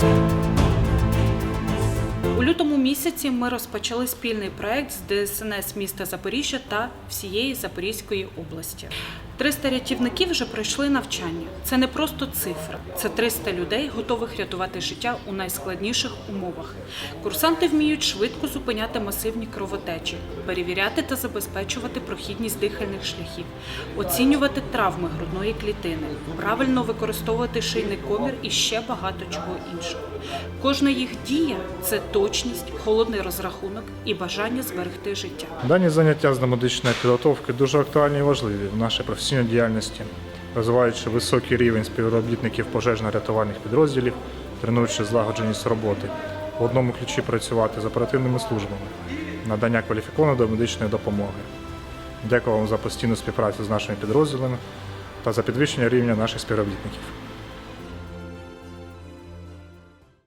Thank you У лютому місяці ми розпочали спільний проект з ДСНС міста Запоріжжя та всієї Запорізької області. 300 рятівників вже пройшли навчання. Це не просто цифра, це 300 людей, готових рятувати життя у найскладніших умовах. Курсанти вміють швидко зупиняти масивні кровотечі, перевіряти та забезпечувати прохідність дихальних шляхів, оцінювати травми грудної клітини, правильно використовувати шийний комір і ще багато чого іншого. Кожна їх дія це точність, холодний розрахунок і бажання зберегти життя. Дані заняття з домедичної підготовки дуже актуальні і важливі в нашій професійній діяльності, розвиваючи високий рівень співробітників пожежно-рятувальних підрозділів, тренуючи злагодженість роботи, в одному ключі працювати з оперативними службами, надання кваліфікованої домедичної допомоги. Дякую вам за постійну співпрацю з нашими підрозділами та за підвищення рівня наших співробітників.